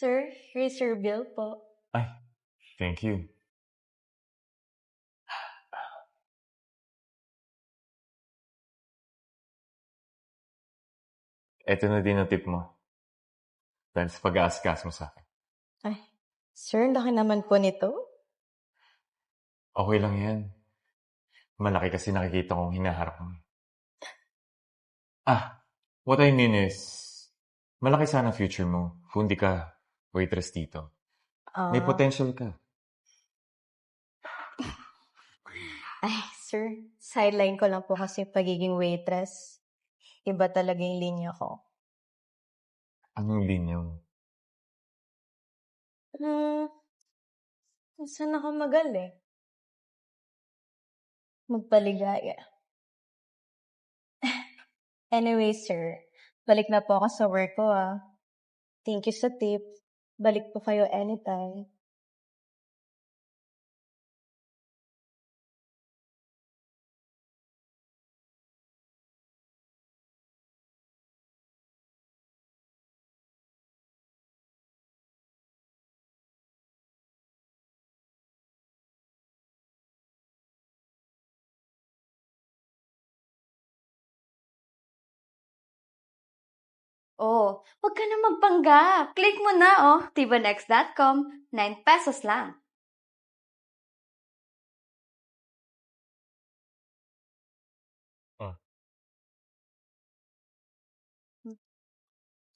Sir, here's your bill po. Ay, thank you. Ito na din ang tip mo. Dahil sa pag-aaskas mo sa akin. Ay, sir, laki naman po nito. Okay lang yan. Malaki kasi nakikita kong hinaharap mo. Ah, what I mean is, malaki sana future mo kung di ka waitress dito. Ah, May potential ka. ay, sir, sideline ko lang po kasi pagiging waitress. Iba talaga yung linya ko. Anong linya mo? Hmm, saan ako magaling? Magpaligaya. anyway, sir, balik na po ako sa work ko ah. Thank you sa tip. Balik po kayo anytime. Oh, huwag ka na magpanggap. Click mo na, oh. Tibanex.com. 9 pesos lang.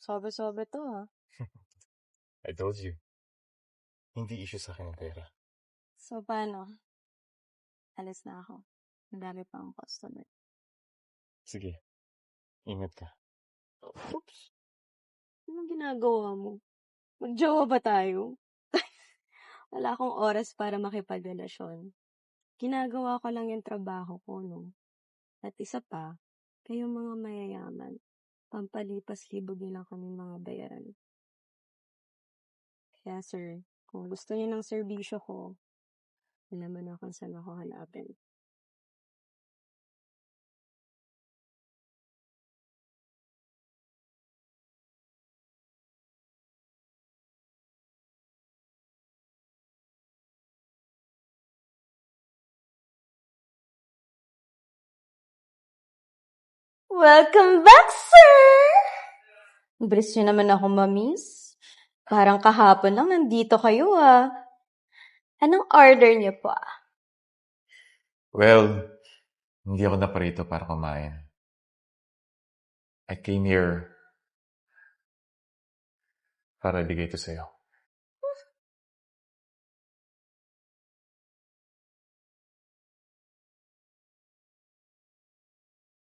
Sobe-sobe to ah. I told you. Hindi issue sa akin ang pera. So, paano? Alis na ako. Ang dami pa ang customer. Sige. Ingat ka. Oops. Anong ginagawa mo? Magjowa ba tayo? Wala akong oras para makipagrelasyon. Ginagawa ko lang yung trabaho ko, no? At isa pa, kayong mga mayayaman, pampalipas libog lang kami mga bayaran. Kaya sir, kung gusto niyo ng serbisyo ko, alam mo na kung saan ako hanapin. Welcome back, sir! Bilis nyo naman ako mamiss. Parang kahapon lang nandito kayo ah. Anong order niyo po ah? Well, hindi ako naparito para kumain. I came here para ibigay ito sa'yo.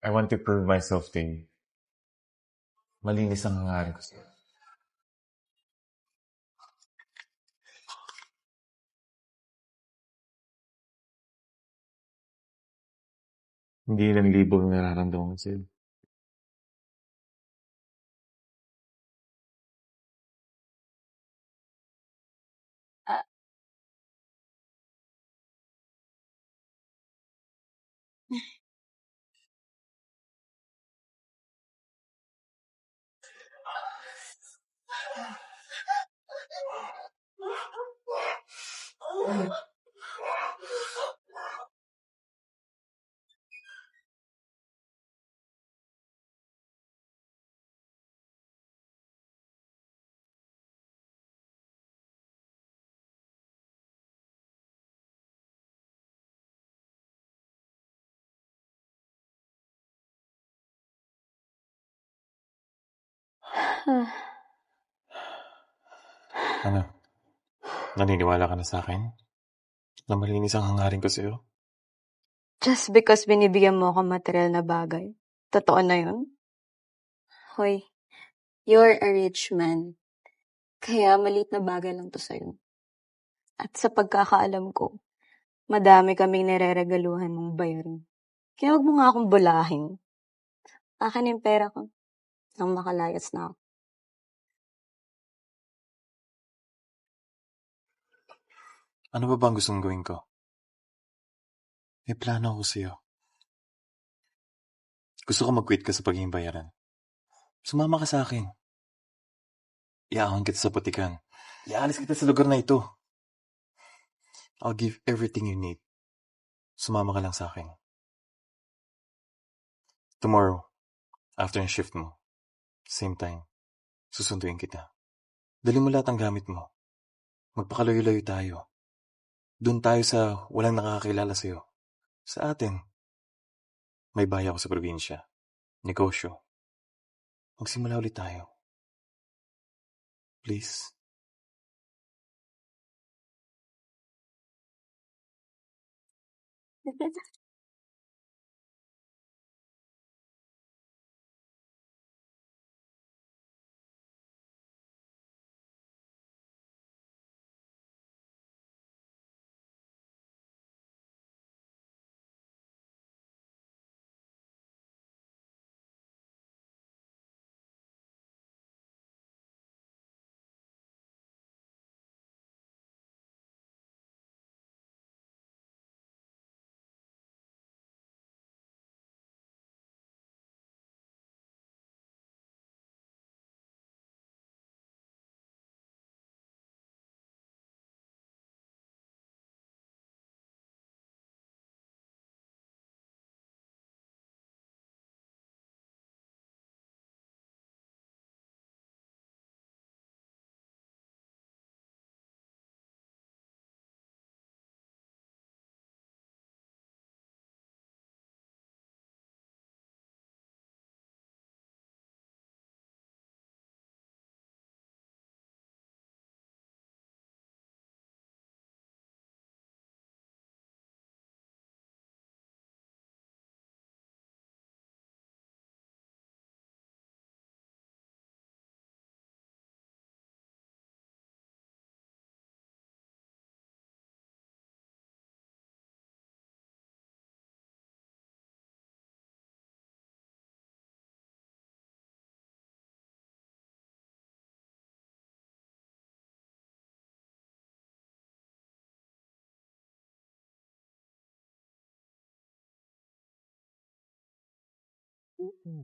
I want to prove myself to you. Malinis ang hangarin ko sa'yo. Hindi lang libo ang nararamdaman ko sa'yo. Ah. Ano? Naniniwala ka na sa akin? Na malinis ang hangarin ko sa'yo? Just because binibigyan mo ako material na bagay. Totoo na yun? Hoy, you're a rich man. Kaya maliit na bagay lang to sa'yo. At sa pagkakaalam ko, madami kaming nireregaluhan mong bayarin. Kaya huwag mo nga akong bulahin. Akin yung pera ko. Nang makalayas na ako. Ano ba bang gustong gawin ko? May plano ako sa'yo. Gusto ko mag-quit ka sa pagiging bayaran. Sumama ka sa akin. Iaawan kita sa putikan. Iaalis kita sa lugar na ito. I'll give everything you need. Sumama ka lang sa akin. Tomorrow, after yung shift mo, same time, susunduin kita. Dali mo lahat ang gamit mo. Magpakalayo-layo tayo. Doon tayo sa walang nakakakilala sa'yo. Sa atin. May bahay ako sa probinsya. Negosyo. Magsimula ulit tayo. Please.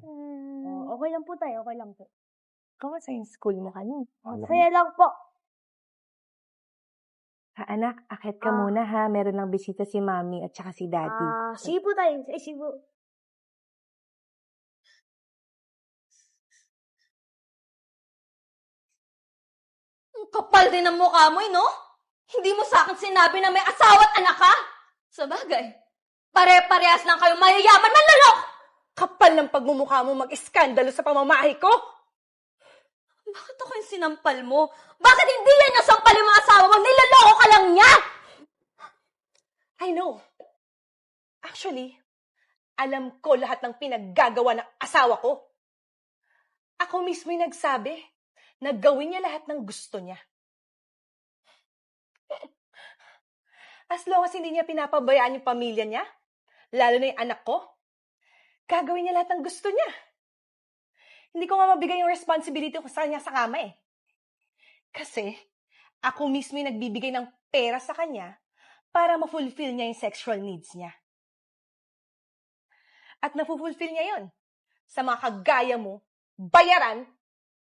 Oh, okay lang po tayo, okay lang po. Kamusta yung school mo kanina? Masaya lang po. Ha, anak, akit ka Ah. muna ha. Meron lang bisita si mami at saka si daddy. Ah, sige po tayo. Eh, sige po. Ang kapal din ng mukha mo, eh, no? Hindi mo sa akin sinabi na may asawa at anak ka? Sa bagay, pare-parehas lang kayo mayayaman manlalok! Kapal ng pagmumukha mo mag-iskandalo sa pamamahay ko. Bakit ako yung sinampal mo? Bakit hindi yan yung sampal yung mga asawa mo? Nilaloko ka lang niya! I know. Actually, alam ko lahat ng pinaggagawa ng asawa ko. Ako mismo yung nagsabi na gawin niya lahat ng gusto niya. As long as hindi niya pinapabayaan yung pamilya niya, lalo na yung anak ko, gagawin niya lahat ng gusto niya. Hindi ko nga mabigay yung responsibility ko sa kanya sa kama eh. Kasi, ako mismo yung nagbibigay ng pera sa kanya para ma-fulfill niya yung sexual needs niya. At na-fulfill niya yon sa mga kagaya mo, bayaran,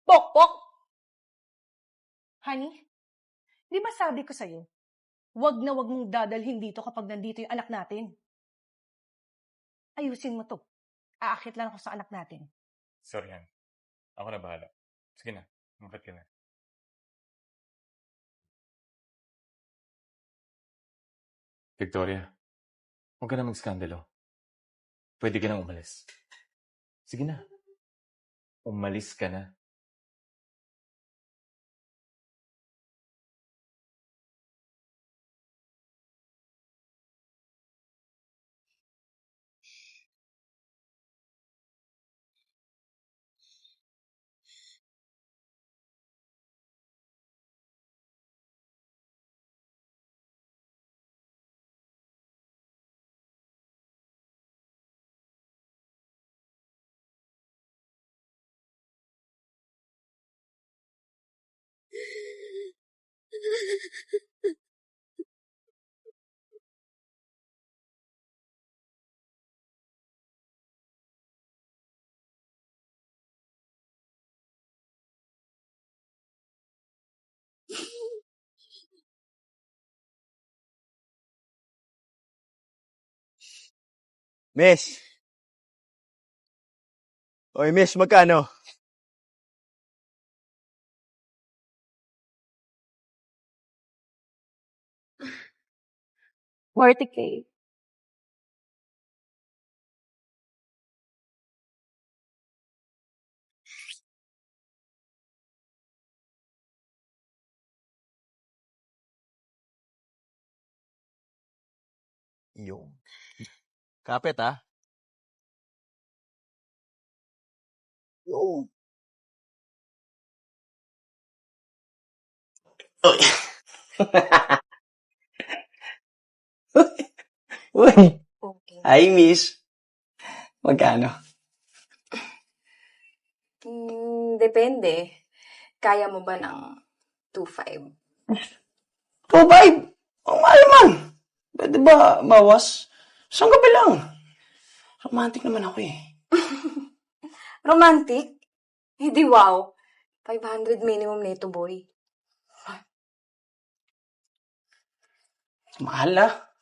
pokpok. Honey, di ba sabi ko sa'yo, wag na wag mong dadalhin dito kapag nandito yung anak natin. Ayusin mo to. Aakit lang ako sa anak natin. Sorry, Han. Ako na bahala. Sige na. Umakit ka na. Victoria, huwag ka na mag-skandalo. Pwede ka nang umalis. Sige na. Umalis ka na. Miss. Oy, miss, magkano? Forty K. Yung. Kapit, ha? Yung. Uy. Uy. Okay. Hi, miss. Magkano? Hmm, depende. Kaya mo ba ng 2.5? Two five. Ang mahal man. Pwede ba bawas? Isang gabi lang. Romantic naman ako eh. Romantic? Hindi wow. 500 minimum nito, boy. Mahal ah.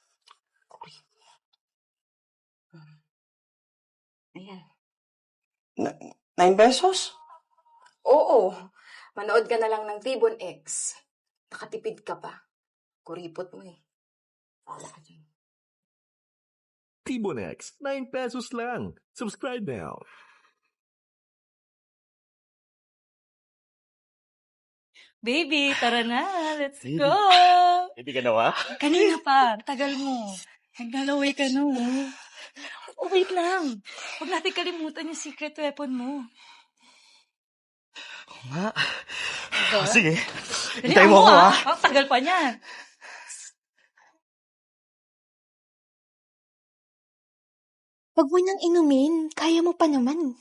Ayan. Nine pesos? Oo. Manood ka na lang ng Tibon X. Nakatipid ka pa. Kuripot mo eh. Wala ka dyan. Tibonex, 9 pesos lang. Subscribe now. Baby, tara na. Let's Baby. go. Hindi ka nawa? Kanina pa. Tagal mo. Naglalaway ka na, oh. Oh, wait lang. Huwag natin kalimutan yung secret weapon mo. nga. Diba? Sige. Dali, Hintayin mo ako, ako, ah. ha? Ang tagal pa niyan. Huwag mo nang inumin. Kaya mo pa naman.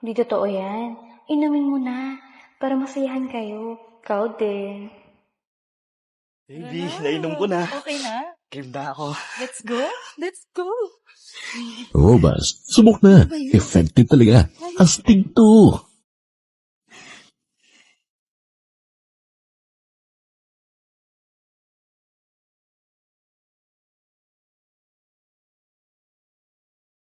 Hindi totoo yan. Inumin mo na. Para masayahan kayo. Ikaw din. Baby, na. nainom ko na. Okay na. Game na ako. Let's go. Let's go. Robust. Subok na. Effective talaga. Astig to.